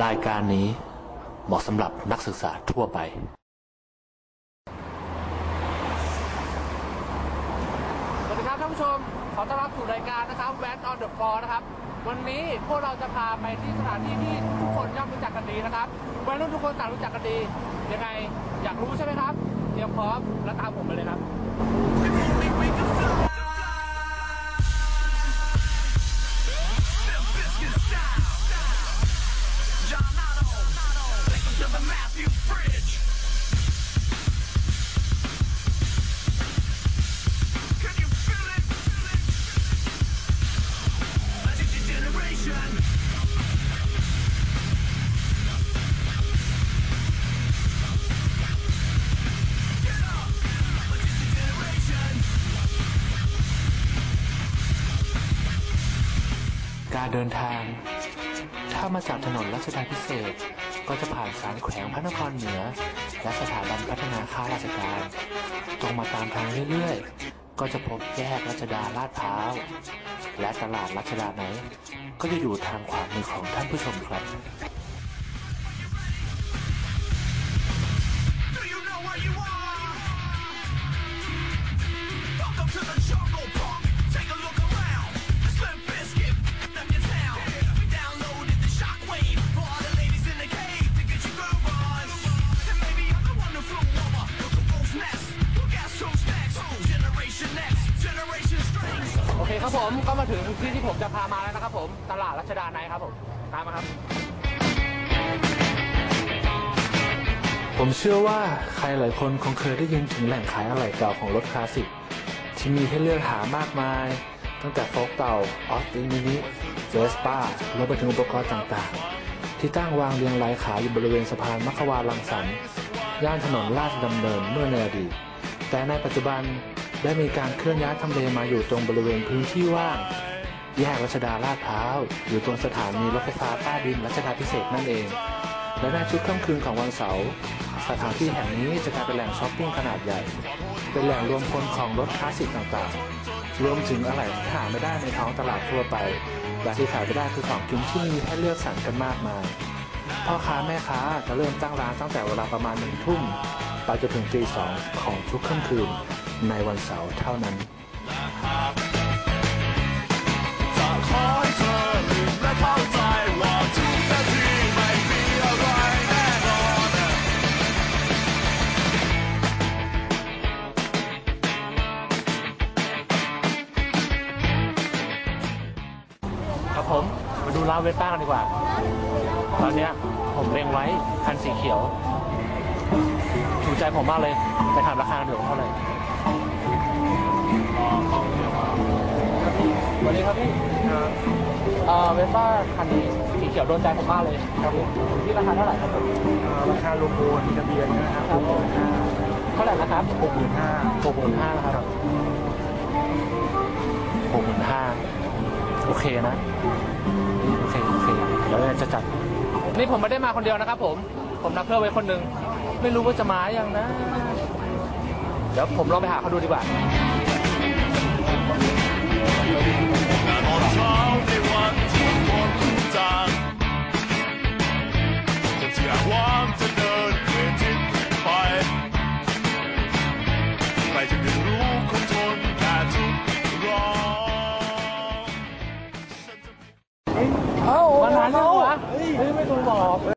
รายการนี้เหมาะสำหรับนักศึกษาทั่วไป สวัสดีครับท่านผู้ชม ขอต้อนรับสู่รายการนะครับแวนออนเดอะฟอร์นะครับ วันนี้พวกเราจะพาไปที่สถานที่ที่ทุกคนย่อมรู้จักกันดีนะครับวัยรุ่นทุกคนต่างรู้จักกันดี ยังไงอยากรู้ใช่ไหมครับ เตรียมพร้อมแล้วตามผมไปเลยครับ การเดินทาง ถ้ามาจากถนนรัชดาพิเศษกก็จะผ่านสารแขวงพระนครเหนือ และสถาบันพัฒนาข้าราชการ ตรงมาตามทางเรื่อยๆ ก็จะพบแยกรัชดาลาดพร้าว และตลาดรัชดาไหน ก็จะอยู่ทางขวามือของท่านผู้ชมครับ ครับผมก็มาถึงที่ที่ผมจะพามาแล้วนะครับผมตลาดรัชดาในครับผมตามมาครับ ผมเชื่อว่าใครหลายคนคงเคยได้ยินถึงแหล่งขายอะไหล่เก่าของรถคลาสสิกที่มีให้เลือกหามากมาย ตั้งแต่โฟกเต่าออสตินมินิเวสป้ารวมไปถึงอุปกรณ์ต่างๆ ที่ตั้งวางเรียงรายขายอยู่บริเวณสะพานมัขวาลังสรรค์ย่านถนนลาดดำเนินเมื่อในอดีตแต่ในปัจจุบัน ได้มีการเคลื่อนย้ายทำเลมาอยู่ตรงบริเวณพื้นที่ว่าง แยกรัชดาลาดพร้าวอยู่ตรงสถานีรถไฟฟ้าใต้ดินรัชดาพิเศษนั่นเอง และในชุดค่ำคืนของวันเสาร์สถานที่แห่งนี้จะกลายเป็นแหล่งช้อปปิ้งขนาดใหญ่ เป็นแหล่งรวมพลของรถคลาสสิกต่างๆ รวมถึงอะไหล่ที่หาไม่ได้ในท้องตลาดทั่วไปและที่ขายไม่ได้คือของกินที่มีให้เลือกสรรกันมากมาย พ่อค้าแม่ค้าจะเริ่มตั้งร้านตั้งแต่เวลาประมาณหนึ่งทุ่มไปจนถึงตีสองของทุกค่ำคืน ในวันเสาร์เท่านั้นจะขอให้เธอลืมและเข้าใจว่าทุกนาทีไม่มีอะไรแน่นอนครับผมมาดูร้านเวสป้ากันดีกว่า ตอนเนี้ยผมเล็งไว้คันสีเขียว ถูกใจผมมากเลย ไปถามราคากันเดี๋ยวาเท่าไหร่ วัสดีครับพี่เอ่อเวสป้าคันนี้สีเขียวโดนใจผมมากเลยครับผมที่ราคาเท่าไหร่ครับผมราคาลงมูลทะเบียนนะครับครับผมเท่าไหร่นะครับหกหมื่นห้าหกหมื่นห้านะครับหกหมื่นห้าโอเคนะโอเคโอเคเดี๋ยวจะจัด นี่ผมไม่ได้มาคนเดียวนะครับ ผม ผมนัดเพื่อนไว้คนหนึ่งไม่รู้ว่าจะมายังนะ เดี๋ยวผมลองไปหาเขาดูดีกว่า คนที่หวังจะเดินเพื่อทิศไป ใครจะไม่รู้คงทนแค่ทุกข์ร้อนเอ้า มานานแล้ววะ เฮ้ยไม่ต้องบอก